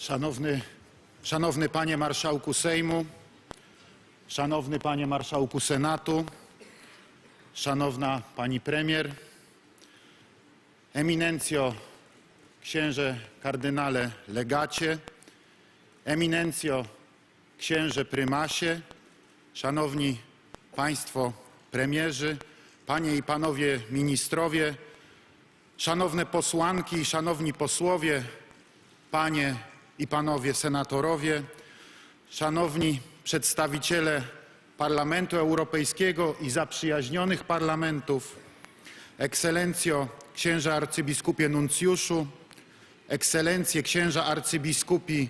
Szanowny, szanowny Panie Marszałku Sejmu, Szanowny Panie Marszałku Senatu, Szanowna Pani Premier, Eminencjo Księże Kardynale Legacie, Eminencjo Księże Prymasie, Szanowni Państwo Premierzy, Panie i Panowie Ministrowie, Szanowne Posłanki i Szanowni Posłowie, Panie i Panowie Senatorowie, Szanowni Przedstawiciele Parlamentu Europejskiego i zaprzyjaźnionych parlamentów, Ekscelencjo Księża Arcybiskupie Nuncjuszu, Ekscelencje Księża Arcybiskupi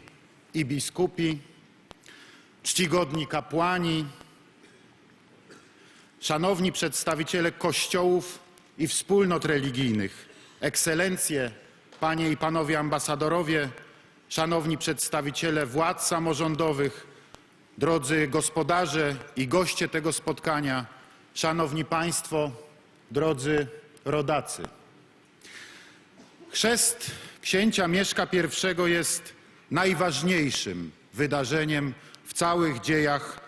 i Biskupi, czcigodni kapłani, Szanowni przedstawiciele kościołów i wspólnot religijnych, ekscelencje, panie i panowie ambasadorowie, szanowni przedstawiciele władz samorządowych, drodzy gospodarze i goście tego spotkania, szanowni państwo, drodzy rodacy. Chrzest księcia Mieszka I jest najważniejszym wydarzeniem w całych dziejach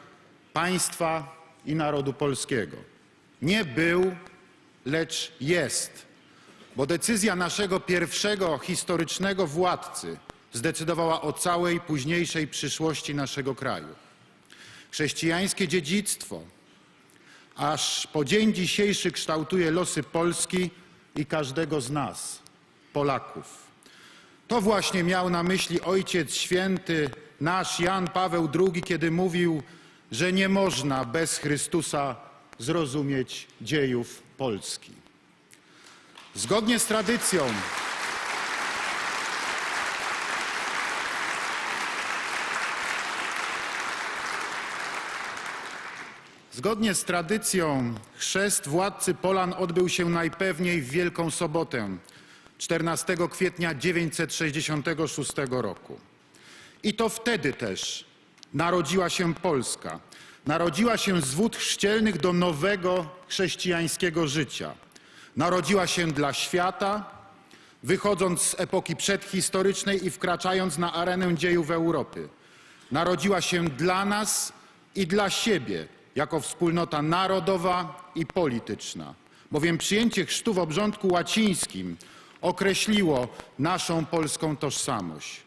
państwa i narodu polskiego. Nie był, lecz jest, bo decyzja naszego pierwszego historycznego władcy zdecydowała o całej późniejszej przyszłości naszego kraju. Chrześcijańskie dziedzictwo aż po dzień dzisiejszy kształtuje losy Polski i każdego z nas, Polaków. To właśnie miał na myśli Ojciec Święty, nasz Jan Paweł II, kiedy mówił, że nie można bez Chrystusa zrozumieć dziejów Polski. Zgodnie z tradycją, Zgodnie z tradycją chrzest władcy Polan odbył się najpewniej w Wielką Sobotę 14 kwietnia 966 roku. I to wtedy też narodziła się Polska. Narodziła się z wód chrzcielnych do nowego chrześcijańskiego życia. Narodziła się dla świata, wychodząc z epoki przedhistorycznej i wkraczając na arenę dziejów Europy. Narodziła się dla nas i dla siebie, jako wspólnota narodowa i polityczna. Bowiem przyjęcie chrztu w obrządku łacińskim określiło naszą polską tożsamość.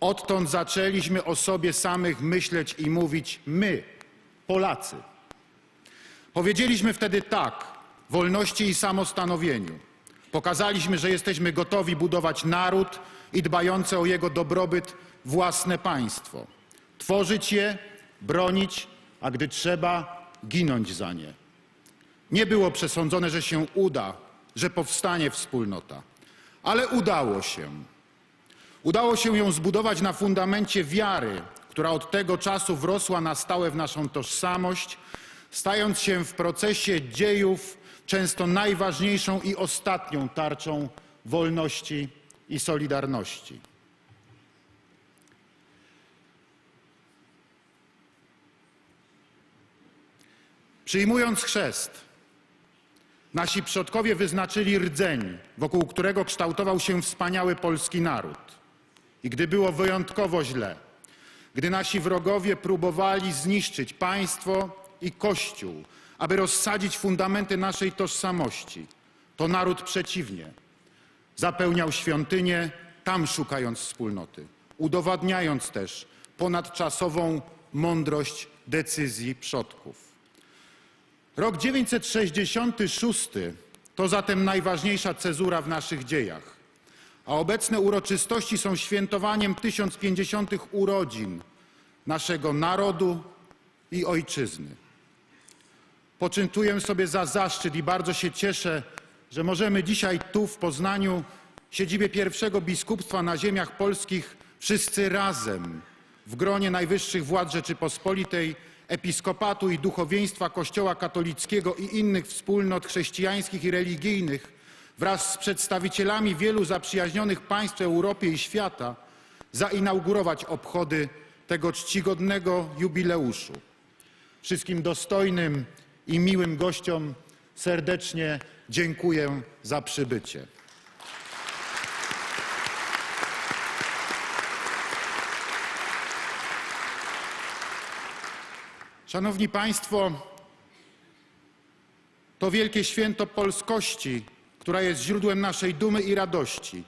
Odtąd zaczęliśmy o sobie samych myśleć i mówić my, Polacy. Powiedzieliśmy wtedy tak wolności i samostanowieniu. Pokazaliśmy, że jesteśmy gotowi budować naród i dbające o jego dobrobyt własne państwo. Tworzyć je, bronić, a gdy trzeba, ginąć za nie. Nie było przesądzone, że się uda, że powstanie wspólnota, ale udało się. Udało się ją zbudować na fundamencie wiary, która od tego czasu wrosła na stałe w naszą tożsamość, stając się w procesie dziejów często najważniejszą i ostatnią tarczą wolności i solidarności. Przyjmując chrzest, nasi przodkowie wyznaczyli rdzeń, wokół którego kształtował się wspaniały polski naród. I gdy było wyjątkowo źle, gdy nasi wrogowie próbowali zniszczyć państwo i Kościół, aby rozsadzić fundamenty naszej tożsamości, to naród przeciwnie. Zapełniał świątynię, tam szukając wspólnoty, udowadniając też ponadczasową mądrość decyzji przodków. Rok 966 to zatem najważniejsza cezura w naszych dziejach, a obecne uroczystości są świętowaniem 1050 urodzin naszego narodu i ojczyzny. Poczyntuję sobie za zaszczyt i bardzo się cieszę, że możemy dzisiaj tu w Poznaniu, siedzibie pierwszego biskupstwa na ziemiach polskich, wszyscy razem w gronie najwyższych władz Rzeczypospolitej, episkopatu i duchowieństwa Kościoła katolickiego i innych wspólnot chrześcijańskich i religijnych wraz z przedstawicielami wielu zaprzyjaźnionych państw w Europie i świata zainaugurować obchody tego czcigodnego jubileuszu. Wszystkim dostojnym i miłym gościom serdecznie dziękuję za przybycie. Szanowni Państwo, to wielkie święto polskości, która jest źródłem naszej dumy i radości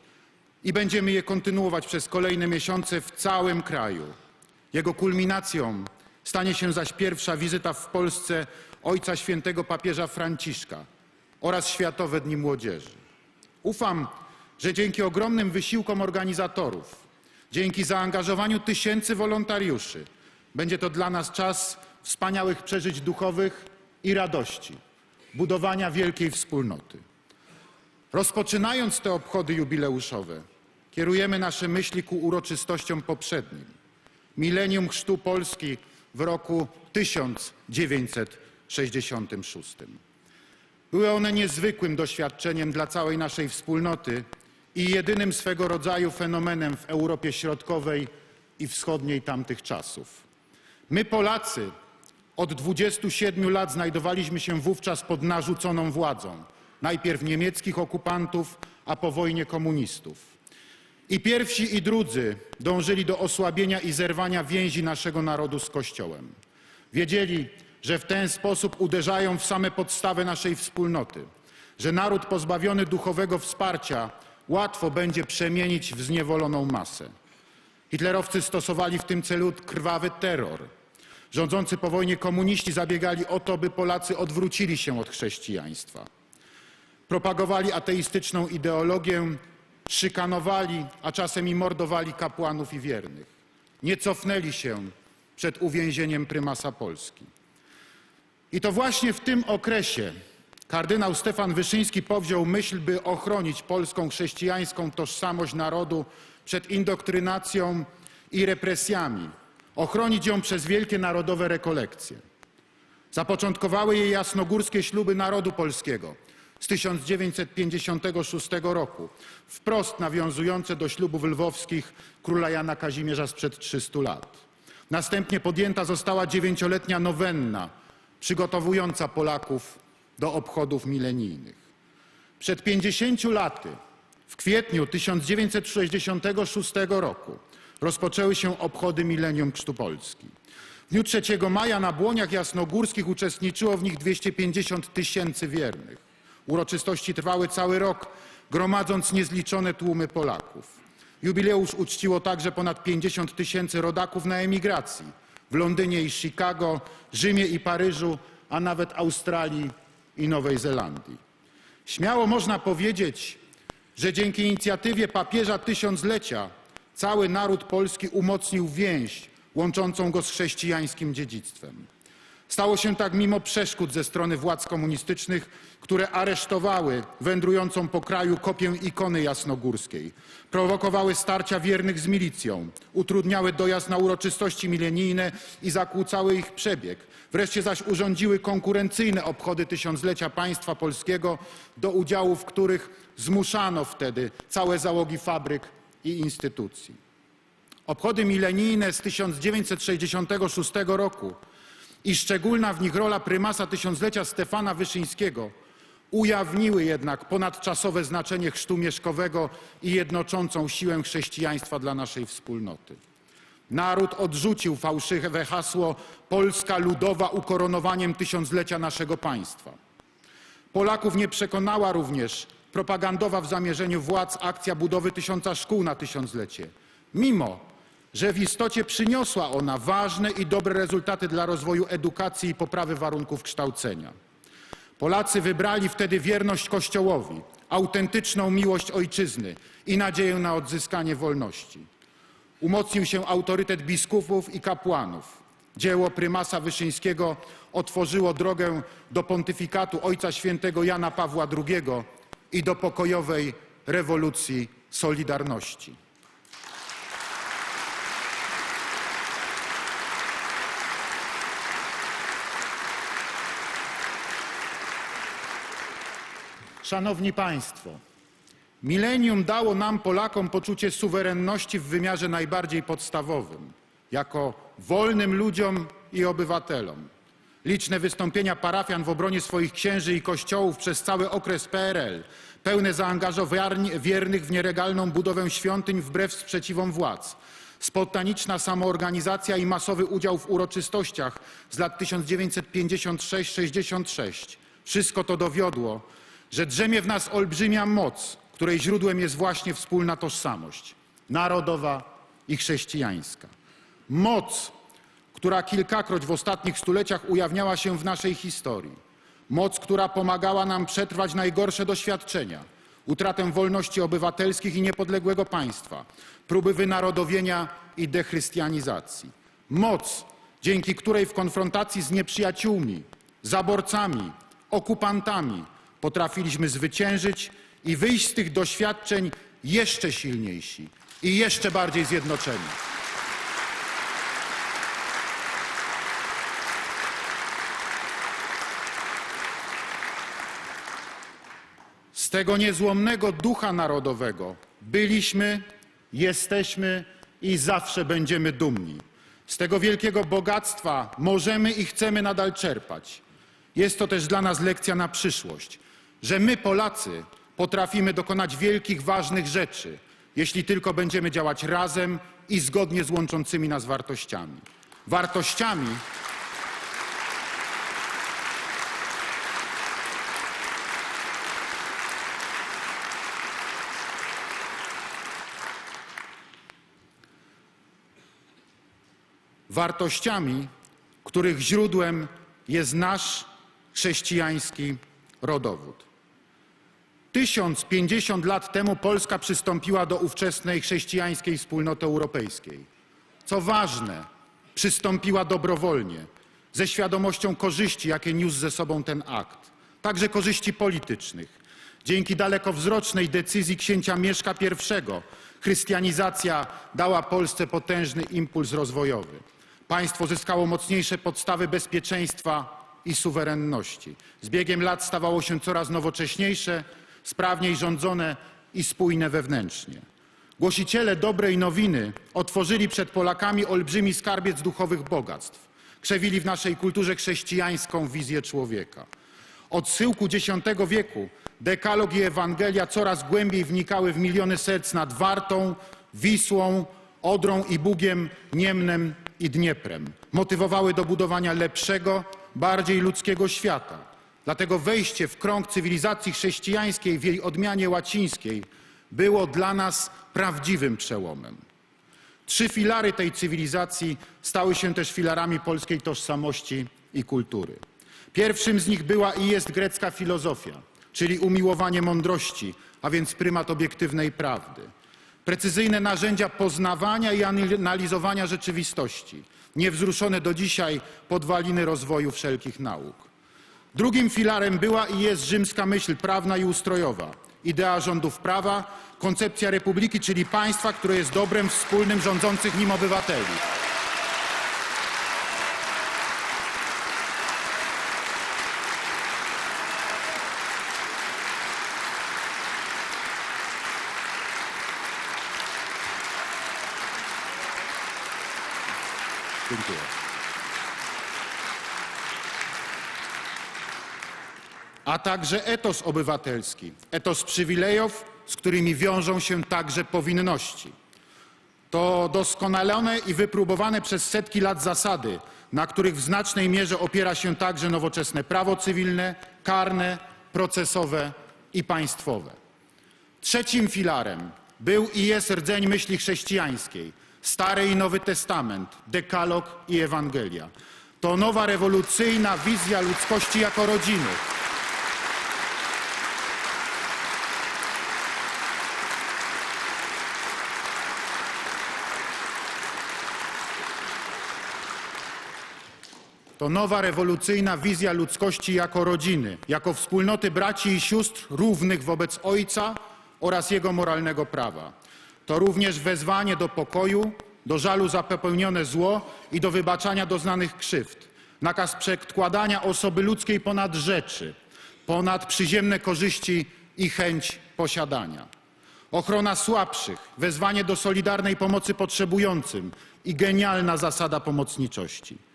i będziemy je kontynuować przez kolejne miesiące w całym kraju. Jego kulminacją stanie się zaś pierwsza wizyta w Polsce Ojca Świętego Papieża Franciszka oraz Światowe Dni Młodzieży. Ufam, że dzięki ogromnym wysiłkom organizatorów, dzięki zaangażowaniu tysięcy wolontariuszy, będzie to dla nas czas wspaniałych przeżyć duchowych i radości, budowania wielkiej wspólnoty. Rozpoczynając te obchody jubileuszowe, kierujemy nasze myśli ku uroczystościom poprzednim. Milenium Chrztu Polski w roku 1966. Były one niezwykłym doświadczeniem dla całej naszej wspólnoty i jedynym swego rodzaju fenomenem w Europie Środkowej i Wschodniej tamtych czasów. My, Polacy, od 27 lat znajdowaliśmy się wówczas pod narzuconą władzą, najpierw niemieckich okupantów, a po wojnie komunistów. I pierwsi i drudzy dążyli do osłabienia i zerwania więzi naszego narodu z Kościołem. Wiedzieli, że w ten sposób uderzają w same podstawy naszej wspólnoty, że naród pozbawiony duchowego wsparcia łatwo będzie przemienić w zniewoloną masę. Hitlerowcy stosowali w tym celu krwawy terror. Rządzący po wojnie komuniści zabiegali o to, by Polacy odwrócili się od chrześcijaństwa. Propagowali ateistyczną ideologię, szykanowali, a czasem i mordowali kapłanów i wiernych. Nie cofnęli się przed uwięzieniem prymasa Polski. I to właśnie w tym okresie kardynał Stefan Wyszyński powziął myśl, by ochronić polską chrześcijańską tożsamość narodu przed indoktrynacją i represjami, ochronić ją przez wielkie narodowe rekolekcje. Zapoczątkowały je jasnogórskie śluby narodu polskiego z 1956 roku, wprost nawiązujące do ślubów lwowskich króla Jana Kazimierza sprzed 300 lat. Następnie podjęta została dziewięcioletnia nowenna, przygotowująca Polaków do obchodów milenijnych. Przed 50 laty, w kwietniu 1966 roku, rozpoczęły się obchody Milenium Chrztu Polski. W dniu 3 maja na Błoniach Jasnogórskich uczestniczyło w nich 250 tysięcy wiernych. Uroczystości trwały cały rok, gromadząc niezliczone tłumy Polaków. Jubileusz uczciło także ponad 50 tysięcy rodaków na emigracji w Londynie i Chicago, Rzymie i Paryżu, a nawet Australii i Nowej Zelandii. Śmiało można powiedzieć, że dzięki inicjatywie papieża tysiąclecia cały naród polski umocnił więź łączącą go z chrześcijańskim dziedzictwem. Stało się tak mimo przeszkód ze strony władz komunistycznych, które aresztowały wędrującą po kraju kopię ikony jasnogórskiej, prowokowały starcia wiernych z milicją, utrudniały dojazd na uroczystości milenijne i zakłócały ich przebieg. Wreszcie zaś urządziły konkurencyjne obchody tysiąclecia państwa polskiego, do udziału w których zmuszano wtedy całe załogi fabryk i instytucji. Obchody milenijne z 1966 roku i szczególna w nich rola prymasa tysiąclecia Stefana Wyszyńskiego ujawniły jednak ponadczasowe znaczenie chrztu mieszkowego i jednoczącą siłę chrześcijaństwa dla naszej wspólnoty. Naród odrzucił fałszywe hasło Polska Ludowa ukoronowaniem tysiąclecia naszego państwa. Polaków nie przekonała również propagandowa w zamierzeniu władz akcja budowy tysiąca szkół na tysiąclecie, mimo że w istocie przyniosła ona ważne i dobre rezultaty dla rozwoju edukacji i poprawy warunków kształcenia. Polacy wybrali wtedy wierność Kościołowi, autentyczną miłość ojczyzny i nadzieję na odzyskanie wolności. Umocnił się autorytet biskupów i kapłanów. Dzieło prymasa Wyszyńskiego otworzyło drogę do pontyfikatu Ojca Świętego Jana Pawła II i do pokojowej rewolucji Solidarności. Szanowni Państwo, milenium dało nam, Polakom, poczucie suwerenności w wymiarze najbardziej podstawowym, jako wolnym ludziom i obywatelom. Liczne wystąpienia parafian w obronie swoich księży i kościołów przez cały okres PRL, pełne zaangażowania wiernych w nieregalną budowę świątyń wbrew sprzeciwom władz, spontaniczna samoorganizacja i masowy udział w uroczystościach z lat 1956-66. Wszystko to dowiodło, że drzemie w nas olbrzymia moc, której źródłem jest właśnie wspólna tożsamość narodowa i chrześcijańska. Moc, która kilkakroć w ostatnich stuleciach ujawniała się w naszej historii. Moc, która pomagała nam przetrwać najgorsze doświadczenia, utratę wolności obywatelskich i niepodległego państwa, próby wynarodowienia i dechrystianizacji. Moc, dzięki której w konfrontacji z nieprzyjaciółmi, zaborcami, okupantami potrafiliśmy zwyciężyć i wyjść z tych doświadczeń jeszcze silniejsi i jeszcze bardziej zjednoczeni. Tego niezłomnego ducha narodowego byliśmy, jesteśmy i zawsze będziemy dumni. Z tego wielkiego bogactwa możemy i chcemy nadal czerpać. Jest to też dla nas lekcja na przyszłość, że my, Polacy, potrafimy dokonać wielkich, ważnych rzeczy, jeśli tylko będziemy działać razem i zgodnie z łączącymi nas wartościami. Wartościami, wartościami, których źródłem jest nasz chrześcijański rodowód. 1050 lat temu Polska przystąpiła do ówczesnej chrześcijańskiej wspólnoty europejskiej. Co ważne, przystąpiła dobrowolnie, ze świadomością korzyści, jakie niósł ze sobą ten akt, także korzyści politycznych. Dzięki dalekowzrocznej decyzji księcia Mieszka I chrystianizacja dała Polsce potężny impuls rozwojowy. Państwo zyskało mocniejsze podstawy bezpieczeństwa i suwerenności. Z biegiem lat stawało się coraz nowocześniejsze, sprawniej rządzone i spójne wewnętrznie. Głosiciele dobrej nowiny otworzyli przed Polakami olbrzymi skarbiec duchowych bogactw. Krzewili w naszej kulturze chrześcijańską wizję człowieka. Od schyłku X wieku dekalog i Ewangelia coraz głębiej wnikały w miliony serc nad Wartą, Wisłą, Odrą i Bugiem, Niemnem i Dnieprem. Motywowały do budowania lepszego, bardziej ludzkiego świata. Dlatego wejście w krąg cywilizacji chrześcijańskiej w jej odmianie łacińskiej było dla nas prawdziwym przełomem. Trzy filary tej cywilizacji stały się też filarami polskiej tożsamości i kultury. Pierwszym z nich była i jest grecka filozofia, czyli umiłowanie mądrości, a więc prymat obiektywnej prawdy. Precyzyjne narzędzia poznawania i analizowania rzeczywistości, niewzruszone do dzisiaj podwaliny rozwoju wszelkich nauk. Drugim filarem była i jest rzymska myśl prawna i ustrojowa, idea rządów prawa, koncepcja republiki, czyli państwa, które jest dobrem wspólnym rządzących nim obywateli. Dziękuję. A także etos obywatelski, etos przywilejów, z którymi wiążą się także powinności. To doskonalone i wypróbowane przez setki lat zasady, na których w znacznej mierze opiera się także nowoczesne prawo cywilne, karne, procesowe i państwowe. Trzecim filarem był i jest rdzeń myśli chrześcijańskiej, Stary i Nowy Testament, Dekalog i Ewangelia. To nowa rewolucyjna wizja ludzkości jako rodziny. To nowa rewolucyjna wizja ludzkości jako rodziny, jako wspólnoty braci i sióstr równych wobec Ojca oraz Jego moralnego prawa. To również wezwanie do pokoju, do żalu za popełnione zło i do wybaczania doznanych krzywd. Nakaz przedkładania osoby ludzkiej ponad rzeczy, ponad przyziemne korzyści i chęć posiadania. Ochrona słabszych, wezwanie do solidarnej pomocy potrzebującym i genialna zasada pomocniczości.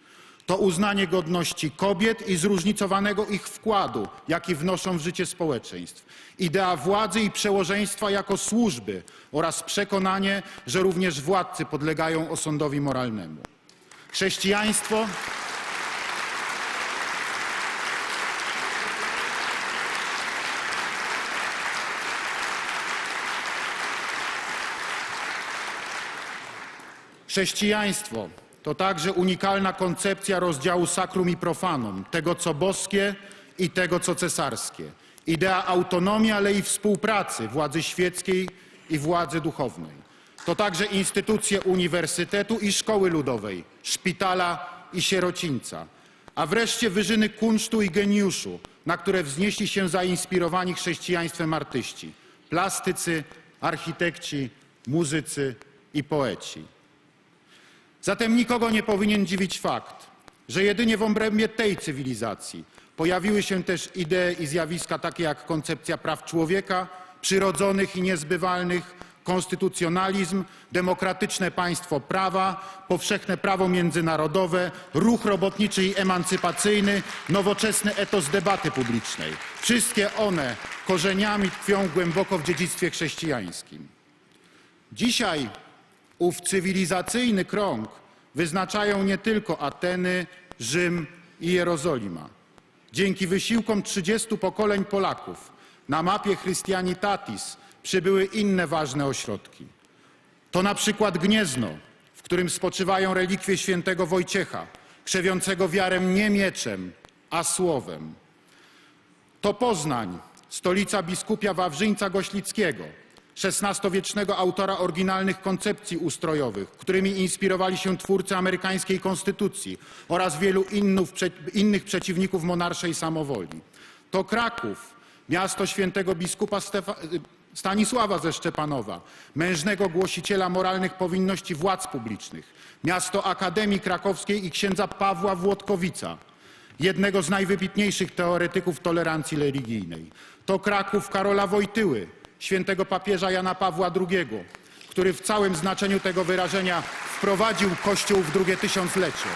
To uznanie godności kobiet i zróżnicowanego ich wkładu, jaki wnoszą w życie społeczeństw. Idea władzy i przełożeństwa jako służby oraz przekonanie, że również władcy podlegają osądowi moralnemu. Chrześcijaństwo Chrześcijaństwo to także unikalna koncepcja rozdziału sakrum i profanum, tego co boskie i tego co cesarskie. Idea autonomii, ale i współpracy władzy świeckiej i władzy duchownej. To także instytucje uniwersytetu i szkoły ludowej, szpitala i sierocińca. A wreszcie wyżyny kunsztu i geniuszu, na które wznieśli się zainspirowani chrześcijaństwem artyści, plastycy, architekci, muzycy i poeci. Zatem nikogo nie powinien dziwić fakt, że jedynie w obrębie tej cywilizacji pojawiły się też idee i zjawiska takie jak koncepcja praw człowieka, przyrodzonych i niezbywalnych, konstytucjonalizm, demokratyczne państwo prawa, powszechne prawo międzynarodowe, ruch robotniczy i emancypacyjny, nowoczesny etos debaty publicznej. Wszystkie one korzeniami tkwią głęboko w dziedzictwie chrześcijańskim. Dzisiaj ów cywilizacyjny krąg wyznaczają nie tylko Ateny, Rzym i Jerozolima. Dzięki wysiłkom 30 pokoleń Polaków na mapie Christianitatis przybyły inne ważne ośrodki. To na przykład Gniezno, w którym spoczywają relikwie świętego Wojciecha, krzewiącego wiarę nie mieczem, a słowem. To Poznań, stolica biskupia Wawrzyńca Goślickiego, XVI-wiecznego autora oryginalnych koncepcji ustrojowych, którymi inspirowali się twórcy amerykańskiej konstytucji oraz wielu innych, innych przeciwników monarszej samowoli. To Kraków, miasto świętego biskupa Stefa, Stanisława ze Szczepanowa, mężnego głosiciela moralnych powinności władz publicznych, miasto Akademii Krakowskiej i księdza Pawła Włodkowica, jednego z najwybitniejszych teoretyków tolerancji religijnej. To Kraków Karola Wojtyły, świętego papieża Jana Pawła II, który w całym znaczeniu tego wyrażenia wprowadził Kościół w drugie tysiąclecie.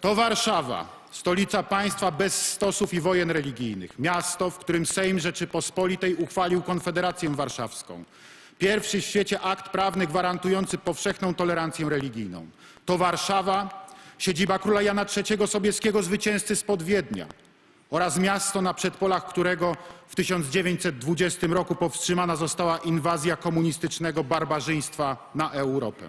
To Warszawa, stolica państwa bez stosów i wojen religijnych. Miasto, w którym Sejm Rzeczypospolitej uchwalił Konfederację Warszawską. Pierwszy w świecie akt prawny gwarantujący powszechną tolerancję religijną. To Warszawa, siedziba króla Jana III Sobieskiego, zwycięzcy spod Wiednia oraz miasto, na przedpolach którego w 1920 roku powstrzymana została inwazja komunistycznego barbarzyństwa na Europę.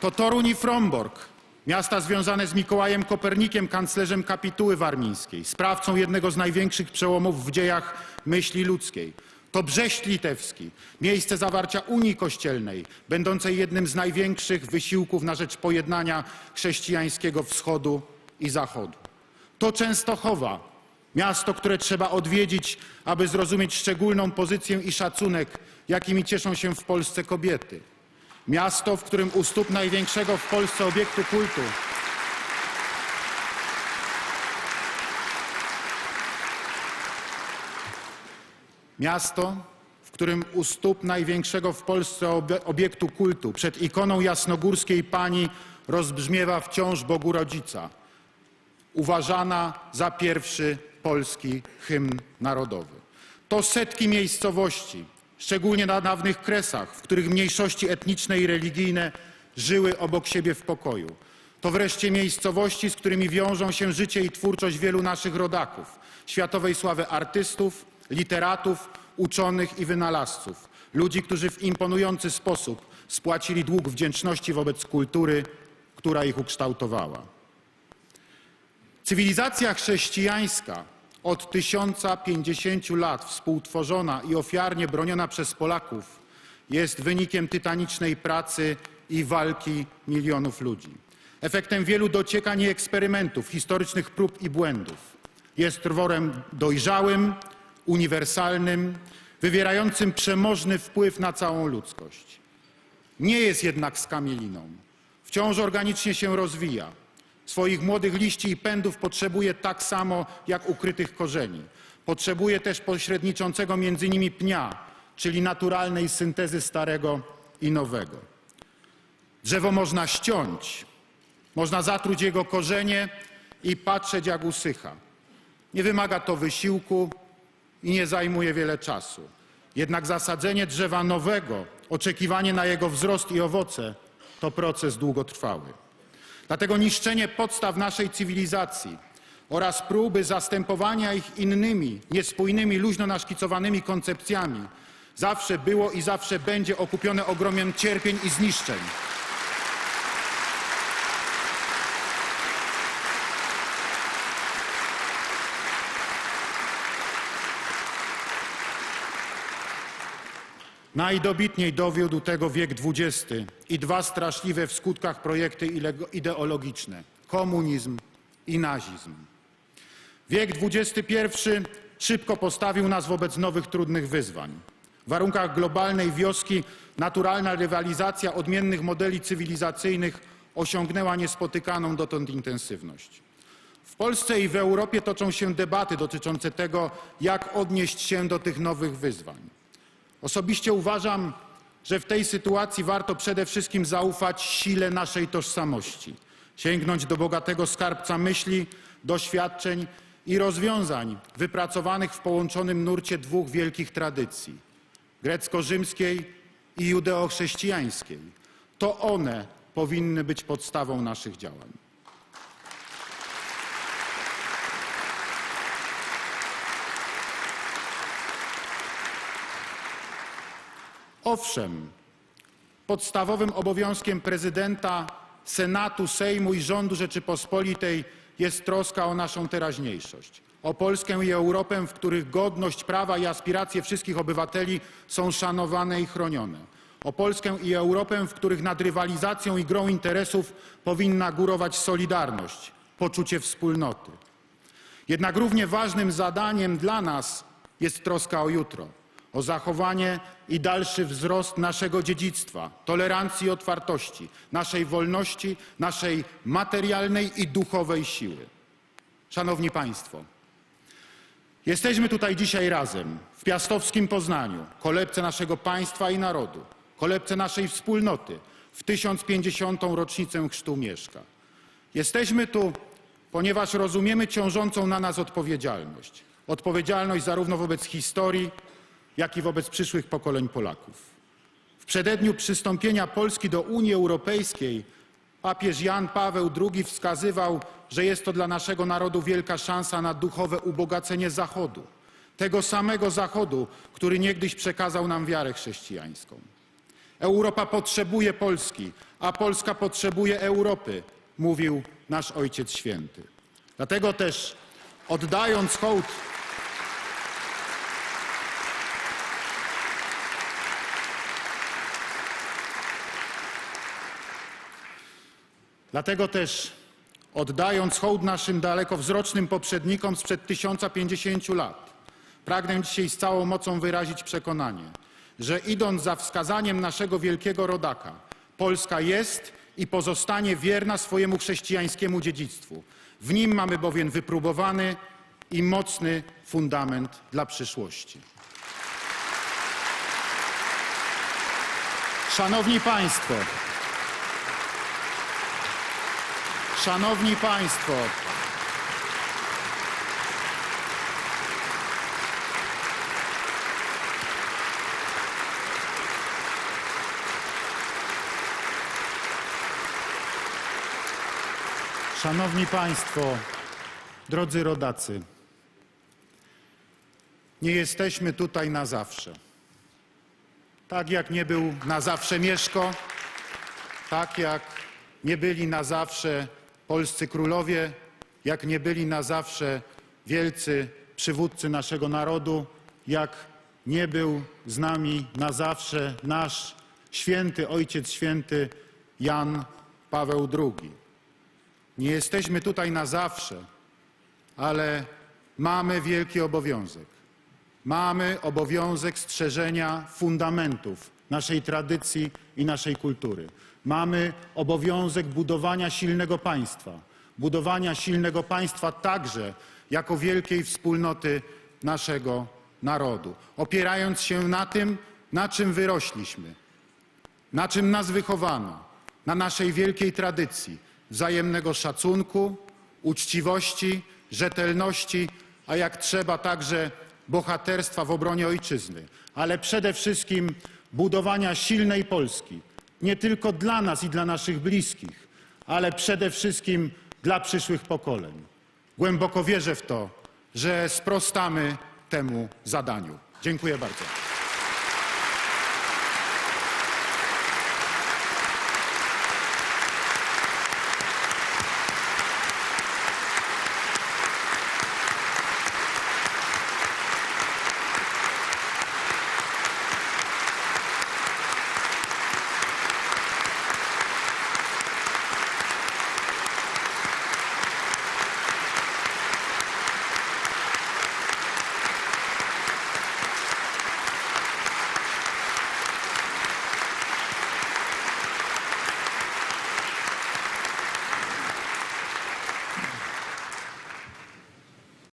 To Toruń i Frombork, miasta związane z Mikołajem Kopernikiem, kanclerzem kapituły warmińskiej, sprawcą jednego z największych przełomów w dziejach myśli ludzkiej. To Brześć Litewski, miejsce zawarcia Unii Kościelnej, będącej jednym z największych wysiłków na rzecz pojednania chrześcijańskiego wschodu i zachodu. To Częstochowa, miasto, które trzeba odwiedzić, aby zrozumieć szczególną pozycję i szacunek, jakimi cieszą się w Polsce kobiety. Miasto, w którym u stóp największego w Polsce obiektu kultu. Miasto, w którym u stóp największego w Polsce obie- obiektu kultu. Przed ikoną jasnogórskiej pani rozbrzmiewa wciąż Bogu Rodzica, uważana za pierwszy polski hymn narodowy. To setki miejscowości, szczególnie na dawnych kresach, w których mniejszości etniczne i religijne żyły obok siebie w pokoju. To wreszcie miejscowości, z którymi wiążą się życie i twórczość wielu naszych rodaków, światowej sławy artystów, literatów, uczonych i wynalazców, ludzi, którzy w imponujący sposób spłacili dług wdzięczności wobec kultury, która ich ukształtowała. Cywilizacja chrześcijańska od 1050 lat współtworzona i ofiarnie broniona przez Polaków jest wynikiem tytanicznej pracy i walki milionów ludzi. Efektem wielu dociekań i eksperymentów, historycznych prób i błędów. Jest trworem dojrzałym, uniwersalnym, wywierającym przemożny wpływ na całą ludzkość. Nie jest jednak skamieliną. Wciąż organicznie się rozwija. Swoich młodych liści i pędów potrzebuje tak samo jak ukrytych korzeni. Potrzebuje też pośredniczącego między nimi pnia, czyli naturalnej syntezy starego i nowego. Drzewo można ściąć, można zatruć jego korzenie i patrzeć jak usycha. Nie wymaga to wysiłku i nie zajmuje wiele czasu. Jednak zasadzenie drzewa nowego, oczekiwanie na jego wzrost i owoce to proces długotrwały. Dlatego niszczenie podstaw naszej cywilizacji oraz próby zastępowania ich innymi, niespójnymi, luźno naszkicowanymi koncepcjami zawsze było i zawsze będzie okupione ogromem cierpień i zniszczeń. Najdobitniej dowiódł tego wiek XX i dwa straszliwe w skutkach projekty ideologiczne komunizm i nazizm. Wiek XXI szybko postawił nas wobec nowych trudnych wyzwań. W warunkach globalnej wioski naturalna rywalizacja odmiennych modeli cywilizacyjnych osiągnęła niespotykaną dotąd intensywność. W Polsce i w Europie toczą się debaty dotyczące tego, jak odnieść się do tych nowych wyzwań. Osobiście uważam, że w tej sytuacji warto przede wszystkim zaufać sile naszej tożsamości, sięgnąć do bogatego skarbca myśli, doświadczeń i rozwiązań wypracowanych w połączonym nurcie dwóch wielkich tradycji grecko-rzymskiej i judeo-chrześcijańskiej. To one powinny być podstawą naszych działań. Owszem, podstawowym obowiązkiem prezydenta, Senatu, Sejmu i rządu Rzeczypospolitej jest troska o naszą teraźniejszość, o Polskę i Europę, w których godność, prawa i aspiracje wszystkich obywateli są szanowane i chronione. O Polskę i Europę, w których nad rywalizacją i grą interesów powinna górować solidarność, poczucie wspólnoty. Jednak równie ważnym zadaniem dla nas jest troska o jutro, o zachowanie i dalszy wzrost naszego dziedzictwa, tolerancji i otwartości, naszej wolności, naszej materialnej i duchowej siły. Szanowni Państwo, jesteśmy tutaj dzisiaj razem w piastowskim Poznaniu, kolebce naszego państwa i narodu, kolebce naszej wspólnoty w 1050. rocznicę chrztu Mieszka. Jesteśmy tu, ponieważ rozumiemy ciążącą na nas odpowiedzialność. Odpowiedzialność zarówno wobec historii, jak i wobec przyszłych pokoleń Polaków. W przededniu przystąpienia Polski do Unii Europejskiej papież Jan Paweł II wskazywał, że jest to dla naszego narodu wielka szansa na duchowe ubogacenie Zachodu. Tego samego Zachodu, który niegdyś przekazał nam wiarę chrześcijańską. Europa potrzebuje Polski, a Polska potrzebuje Europy, mówił nasz Ojciec Święty. Dlatego też oddając hołd Dlatego też oddając hołd naszym dalekowzrocznym poprzednikom sprzed 1050 lat, pragnę dzisiaj z całą mocą wyrazić przekonanie, że idąc za wskazaniem naszego wielkiego rodaka, Polska jest i pozostanie wierna swojemu chrześcijańskiemu dziedzictwu. W nim mamy bowiem wypróbowany i mocny fundament dla przyszłości. Szanowni Państwo, Szanowni Państwo, Szanowni Państwo, drodzy rodacy, nie jesteśmy tutaj na zawsze. Tak jak nie był na zawsze Mieszko, tak jak nie byli na zawsze polscy królowie, jak nie byli na zawsze wielcy przywódcy naszego narodu, jak nie był z nami na zawsze nasz święty Ojciec Święty Jan Paweł II. Nie jesteśmy tutaj na zawsze, ale mamy wielki obowiązek. Mamy obowiązek strzeżenia fundamentów naszej tradycji i naszej kultury. Mamy obowiązek budowania silnego państwa. Budowania silnego państwa także jako wielkiej wspólnoty naszego narodu, opierając się na tym, na czym wyrośliśmy, na czym nas wychowano, na naszej wielkiej tradycji wzajemnego szacunku, uczciwości, rzetelności, a jak trzeba także bohaterstwa w obronie ojczyzny, ale przede wszystkim budowania silnej Polski, nie tylko dla nas i dla naszych bliskich, ale przede wszystkim dla przyszłych pokoleń. Głęboko wierzę w to, że sprostamy temu zadaniu. Dziękuję bardzo.